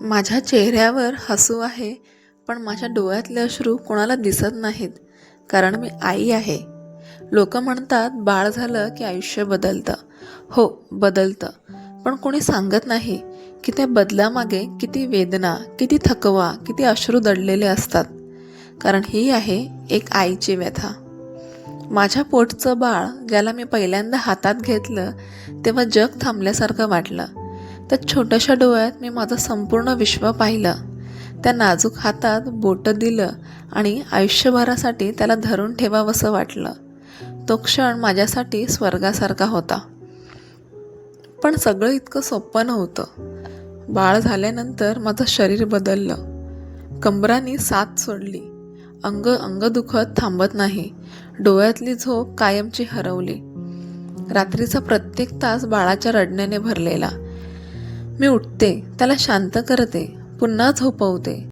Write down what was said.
माझ्या चेहऱ्यावर हसू आहे पण माझ्या डोळ्यातले अश्रू कोणाला दिसत नाहीत कारण मी आई आहे. लोक म्हणतात बाळ झालं की आयुष्य बदलतं. हो बदलतं. पण कोणी सांगत नाही की त्या बदलामागे किती वेदना किती थकवा किती अश्रू दडलेले असतात. कारण ही आहे एक आईची व्यथा. माझ्या पोटचं बाळ ज्याला मी पहिल्यांदा हातात घेतलं तेव्हा जग थांबल्यासारखं वाटलं. त्या छोट्याशा डोळ्यात मी माझं संपूर्ण विश्व पाहिलं. त्या नाजूक हातात बोटं दिलं आणि आयुष्यभरासाठी त्याला धरून ठेवावंसं वाटलं. तो क्षण माझ्यासाठी स्वर्गासारखा होता. पण सगळं इतकं सोपं नव्हतं. बाळ झाल्यानंतर माझं शरीर बदललं. कंबरानी साथ सोडली. अंग अंग दुखत थांबत नाही. डोळ्यातली झोप कायमची हरवली. रात्रीचा प्रत्येक तास बाळाच्या रडण्याने भरलेला. मी उठते त्याला शांत करते पुन्हा झोपवते.